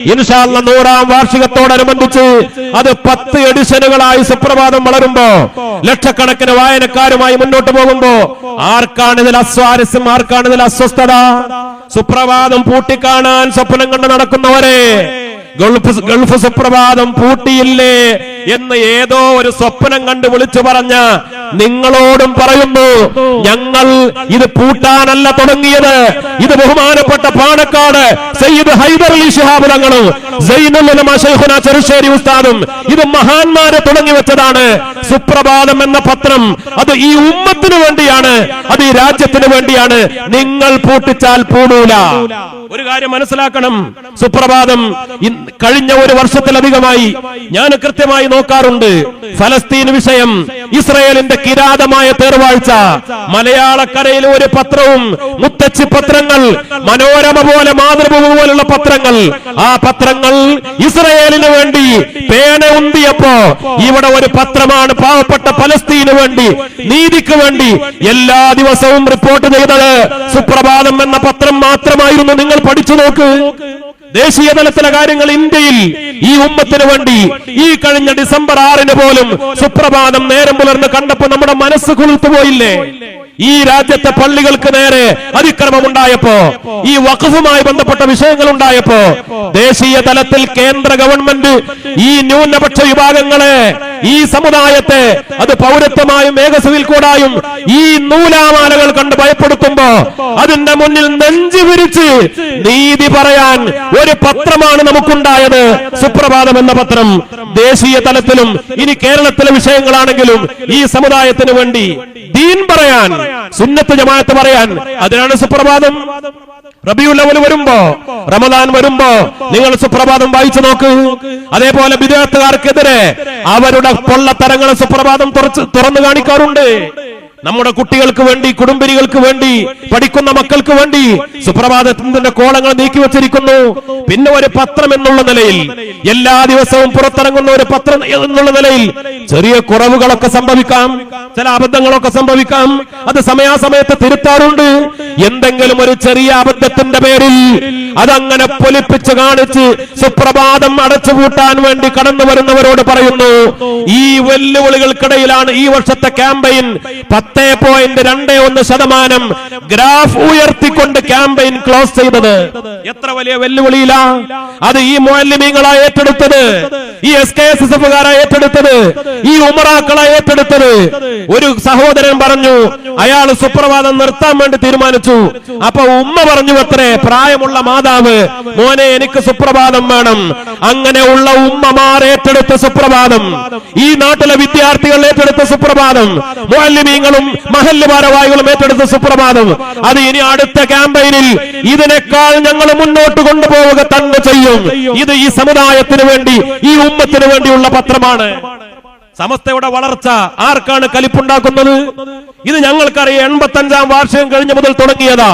ഇൻഷാല്ല നൂറാം വാർഷികത്തോടനുബന്ധിച്ച് അത് പത്ത് എഡിഷനുകളായി സുപ്രഭാതം വളരുമ്പോ ലക്ഷക്കണക്കിന് വായനക്കാരുമായി മുന്നോട്ട് പോകുമ്പോ ആർക്കാണ് ഇതിൽ അസ്വാരസ്യം ആർക്കാണ് ഇതിൽ അസ്വസ്ഥത? സുപ്രഭാതം പൂട്ടിക്കാണാൻ സ്വപ്നം കണ്ട് നടക്കുന്നവരെ ഗൾഫ് ഗൾഫ് സുപ്രഭാതം പൂട്ടിയില്ലേ എന്ന് ഏതോ ഒരു സ്വപ്നം കണ്ട് വിളിച്ചു പറഞ്ഞ നിങ്ങളോടും പറയുന്നു ഞങ്ങൾ ഇത് പൂട്ടാനല്ല തുടങ്ങിയത്. ഇത് ബഹുമാനപ്പെട്ട പാണക്കാട് സയ്യിദ് ഹൈദർ അലി ശിഹാബ് തങ്ങളും ചെറുശ്ശേരി ഉസ്താദും ഇത് മഹാന്മാരെ തുടങ്ങി വെച്ചതാണ്. സുപ്രഭാതം എന്ന പത്രം അത് ഈ ഉമ്മത്തിന് വേണ്ടിയാണ് അത് ഈ രാജ്യത്തിന് വേണ്ടിയാണ്. നിങ്ങൾ പൂട്ടിച്ചാൽ പൂടൂല ഒരു കാര്യം മനസ്സിലാക്കണം. സുപ്രഭാതം കഴിഞ്ഞ ഒരു വർഷത്തിലധികമായി ഞാൻ കൃത്യമായി നോക്കാറുണ്ട് ഫലസ്തീൻ വിഷയം ഇസ്രയേലിന്റെ കിരാതമായ തേർവാഴ്ച. മലയാളക്കരയിലെ ഒരു പത്രവും മുത്തച്ഛി പത്രങ്ങൾ മനോരമ പോലെ മാതൃഭൂമി പോലുള്ള പത്രങ്ങൾ. ആ പത്രങ്ങൾ ഇസ്രയേലിന് വേണ്ടി പേന ഉന്തിയപ്പോ ഇവിടെ ഒരു പത്രമാണ് പാവപ്പെട്ട പലസ്തീന് വേണ്ടി നീതിക്ക് വേണ്ടി എല്ലാ ദിവസവും റിപ്പോർട്ട് ചെയ്തത് സുപ്രഭാതം എന്ന പത്രം മാത്രമായിരുന്നു. നിങ്ങൾ പഠിച്ചു നോക്ക്. ദേശീയ തലത്തിലെ കാര്യങ്ങൾ ഇന്ത്യയിൽ ഈ ഉമ്മത്തിന് വേണ്ടി ഈ കഴിഞ്ഞ ഡിസംബർ ആറിന് പോലും സുപ്രഭാതം നേരം പുലർന്ന് കണ്ടപ്പോ നമ്മുടെ മനസ്സ് കൊളുത്തുപോയില്ലേ ഈ രാജ്യത്തെ പള്ളികൾക്ക് നേരെ അതിക്രമം ഉണ്ടായപ്പോ ഈ വഖഫുമായി ബന്ധപ്പെട്ട വിഷയങ്ങൾ ഉണ്ടായപ്പോ ദേശീയ തലത്തിൽ കേന്ദ്ര ഗവൺമെന്റ് ഈ ന്യൂനപക്ഷ വിഭാഗങ്ങളെ ഈ സമുദായത്തെ അത് പൗരത്വമായും മേഘസിവിൽ കൂടായും ഈ നൂലാമാലകൾ കണ്ട് ഭയപ്പെടുത്തുമ്പോ അതിന്റെ മുന്നിൽ നെഞ്ചു വിരിച്ച് നീതി പറയാൻ ഒരു പത്രമാണ് നമുക്കുണ്ടായത്. സുപ്രഭാതം എന്ന പത്രം ദേശീയ തലത്തിലും ഇനി കേരളത്തിലെ വിഷയങ്ങളാണെങ്കിലും ഈ സമുദായത്തിന് വേണ്ടി ദീൻ പറയാൻ സുന്നത്ത് ജമാഅത്ത് പറയാൻ. അതിനാണ് സുപ്രഭാതം. റബിയുൽ അവൽ വരുമ്പോ റമദാൻ വരുമ്പോ നിങ്ങൾ സുപ്രഭാതം വായിച്ചു നോക്ക്. അതേപോലെ വിദ്യാർത്ഥികാർക്കെതിരെ അവരുടെ പൊള്ളത്തരങ്ങൾ സുപ്രഭാതം തുറന്നു കാണിക്കാറുണ്ട്. നമ്മുടെ കുട്ടികൾക്ക് വേണ്ടി കുടുംബിനികൾക്ക് വേണ്ടി പഠിക്കുന്ന മക്കൾക്ക് വേണ്ടി സുപ്രഭാതത്തിന്റെ കോളങ്ങൾ നീക്കി വച്ചിരിക്കുന്നു. പിന്നെ ഒരു പത്രം എന്നുള്ള നിലയിൽ എല്ലാ ദിവസവും പുറത്തിറങ്ങുന്ന ഒരു പത്രം എന്നുള്ള നിലയിൽ ചെറിയ കുറവുകളൊക്കെ സംഭവിക്കാം ചില അബദ്ധങ്ങളൊക്കെ സംഭവിക്കാം. അത് സമയാസമയത്ത് തിരുത്താറുണ്ട്. എന്തെങ്കിലും ഒരു ചെറിയ അബദ്ധത്തിന്റെ പേരിൽ അതങ്ങനെ പൊലിപ്പിച്ച് കാണിച്ച് സുപ്രഭാതം അടച്ചുപൂട്ടാൻ വേണ്ടി കടന്നു വരുന്നവരോട് പറയുന്നു ഈ വെല്ലുവിളികൾക്കിടയിലാണ് ഈ വർഷത്തെ ക്യാമ്പയിൻ. പത്തേ പോയിന്റ് രണ്ട് ഒന്ന് ശതമാനം ഗ്രാഫ് ഉയർത്തിക്കൊണ്ട് ക്യാമ്പയിൻ ക്ലോസ് ചെയ്തത്. എത്ര വലിയ വെല്ലുവിളിയിലാ? അത് ഈ മോല്യമീങ്ങളാ ഏറ്റെടുത്തത്. ഈ എസ് കെ എസ് എസ് എഫുകാരാ ഏറ്റെടുത്തത്. ഈ ഉമറാക്കളാ ഏറ്റെടുത്തത്. ഒരു സഹോദരൻ പറഞ്ഞു അയാൾ സുപ്രഭാതം നിർത്താൻ വേണ്ടി തീരുമാനിച്ചു. അപ്പൊ ഉമ്മ പറഞ്ഞു അത്രേ പ്രായമുള്ള മാതാവ് മോനെ എനിക്ക് സുപ്രഭാതം വേണം. അങ്ങനെ ഉള്ള ഉമ്മമാർ ഏറ്റെടുത്ത സുപ്രഭാതം ഈ നാട്ടിലെ വിദ്യാർത്ഥികൾ ഏറ്റെടുത്ത സുപ്രഭാതം മുഅല്ലിമീങ്ങളും മഹല്ല് ഭാരവാഹികളും ഏറ്റെടുത്ത സുപ്രഭാതം. അത് ഇനി അടുത്ത ക്യാമ്പയിനിൽ ഇതിനേക്കാൾ ഞങ്ങൾ മുന്നോട്ട് കൊണ്ടുപോവുക തന്നെ ചെയ്യും. ഇത് ഈ സമുദായത്തിന് വേണ്ടി ഈ ഉമ്മത്തിന് വേണ്ടിയുള്ള പത്രമാണ്. സമസ്തയുടെ വളർച്ച ആർക്കാണ് കലിപ്പുണ്ടാക്കുന്നത്? ഇത് ഞങ്ങൾക്കറിയാം എൺപത്തഞ്ചാം വാർഷികം കഴിഞ്ഞ മുതൽ തുടങ്ങിയതാ.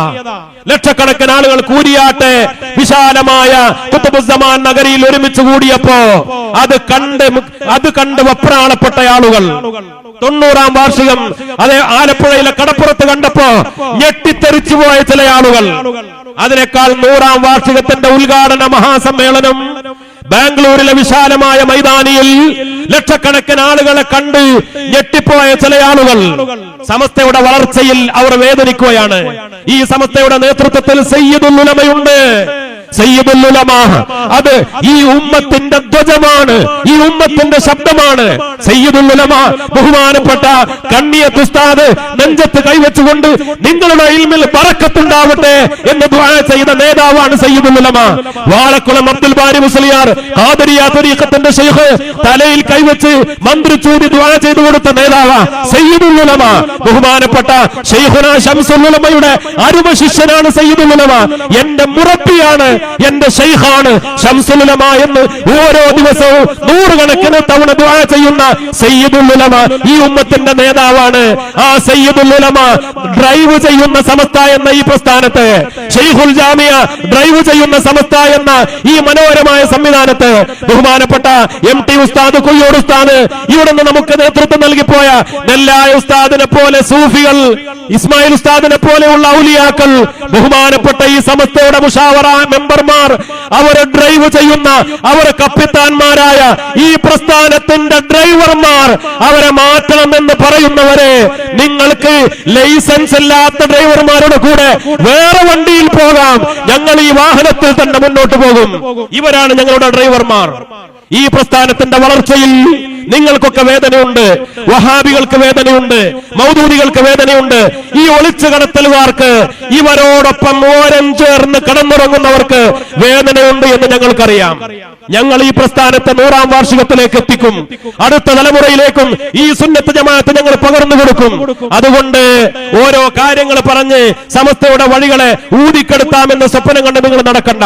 ലക്ഷക്കണക്കിന് ആളുകൾ കൂരിയാട്ടെ വിശാലമായ കുത്തുബുസമാൻ നഗരിയിൽ ഒരുമിച്ച് കൂടിയപ്പോ അത് കണ്ട് അത് കണ്ട് വപ്രാളപ്പെട്ട ആളുകൾ. തൊണ്ണൂറാം വാർഷികം അതെ ആലപ്പുഴയിലെ കടപ്പുറത്ത് കണ്ടപ്പോ ഞെട്ടിത്തെറിച്ചു പോയ ചില ആളുകൾ. അതിനേക്കാൾ നൂറാം വാർഷികത്തിന്റെ ഉദ്ഘാടന മഹാസമ്മേളനം ബാംഗ്ലൂരിലെ വിശാലമായ മൈതാനിയിൽ ലക്ഷക്കണക്കിന് ആളുകളെ കണ്ട് ഞെട്ടിപ്പോയ ചില ആളുകൾ. സമസ്തയുടെ വളർച്ചയിൽ അവർ വേദനിക്കുകയാണ്. ഈ സമസ്തയുടെ നേതൃത്വത്തിൽ സയ്യിദുൽ ഉലമയുണ്ട്. അത് ഈ ഉമ്മത്തിന്റെ ധ്വജമാണ്. ഈ ഉമ്മത്തിന്റെ ശബ്ദമാണ്. സയ്യിദുൽ ഉലമ ബഹുമാനപ്പെട്ട കണ്ണിയ തുസ്താദ് നെഞ്ചത്ത് കൈവച്ചുകൊണ്ട് നിങ്ങളുടെ ഇൽമിൽ പറക്കത്തുണ്ടാവട്ടെ എന്ന് ചെയ്ത നേതാവാണ് സയ്യിദുൽ ഉലമ. വാളക്കുളം അബ്ദുൽ ബാരി മുസ്ലിയാർ ഖാദരിയ തരീഖത്തിന്റെ ശൈഖ് തലയിൽ കൈവച്ച് മന്ത്രിച്ചൂടി ദുആ ചെയ്തു കൊടുത്ത നേതാവ് സയ്യിദുൽ ഉലമ. ബഹുമാനപ്പെട്ട ഷെയ്ഖുന ശംസുൽ ഉലമയുടെ അരുമ ശിഷ്യനാണ് സയ്യിദുൽ ഉലമ. എന്റെ മുറപ്പിയാണ് എന്റെ ശൈഖാണ് ശംസുലമ എന്ന് ഓരോ ദിവസവും നൂറുകണക്കിന് തവണ ദുആ ചെയ്യുന്ന സയ്യിദുൽ ഉലമ ഈ ഉമ്മത്തിന്റെ നേതാവാണ്. ആ സയ്യിദുൽ ഉലമ ഡ്രൈവ് ചെയ്യുന്ന സമസ്ത എന്ന ഈ പ്രസ്ഥാനത്തെ ഷെയ്ഖുൽ ജാമിയ ഡ്രൈവ് ചെയ്യുന്ന സമസ്ത എന്ന ഈ മനോഹരമായ സംവിധാനത്തെ ബഹുമാനപ്പെട്ട എം ടി ഉസ്താദ് കൊയ്യോട് ഉസ്താദ് ഇവിടെ നിന്ന് നമുക്ക് നേതൃത്വം നൽകിപ്പോയ നെല്ലായ ഉസ്താദിനെ പോലെ സൂഫികൾ ഇസ്മായിൽ ഉസ്താദിനെ പോലെയുള്ള ഔലിയാക്കൾ ബഹുമാനപ്പെട്ട ഈ സമസ്തയുടെ മുഷാവറ മെമ്പർമാർ അവരെ ഡ്രൈവ് ചെയ്യുന്ന അവർ കപ്പിത്താന്മാരായ ഈ പ്രസ്ഥാനത്തിന്റെ ഡ്രൈവർമാർ അവരെ മാറ്റണമെന്ന് പറയുന്നവരെ നിങ്ങൾക്ക് ലൈസൻസ് ഇല്ലാത്ത ഡ്രൈവർമാരുടെ കൂടെ വേറെ വണ്ടിയിൽ പോകാം. ഞങ്ങൾ ഈ വാഹനത്തിൽ തന്നെ മുന്നോട്ട് പോകും. ഇവരാണ് ഞങ്ങളുടെ ഡ്രൈവർമാർ ഈ പ്രസ്ഥാനത്തിന്റെ വളർച്ചയിൽ നിങ്ങൾക്കൊക്കെ വേദനയുണ്ട് വഹാബികൾക്ക് വേദനയുണ്ട് മൗദൂദികൾക്ക് വേദനയുണ്ട്. ഈ ഒളിച്ചു കടത്തലുകാർക്ക് ഇവരോടൊപ്പം ഓരം ചേർന്ന് കടന്നുറങ്ങുന്നവർക്ക് വേദനയുണ്ട് എന്ന് ഞങ്ങൾക്കറിയാം. ഞങ്ങൾ ഈ പ്രസ്ഥാനത്തെ നൂറാം വാർഷികത്തിലേക്ക് എത്തിക്കും. അടുത്ത തലമുറയിലേക്കും ഈ സുന്നത്ത് ജമാഅത്ത് ഞങ്ങൾ പകർന്നു കൊടുക്കും. അതുകൊണ്ട് ഓരോ കാര്യങ്ങൾ പറഞ്ഞ് സമസ്തയുടെ വഴികളെ ഊതിക്കെടുത്താമെന്ന സ്വപ്നം കണ്ട് നിങ്ങൾ നടക്കണ്ട.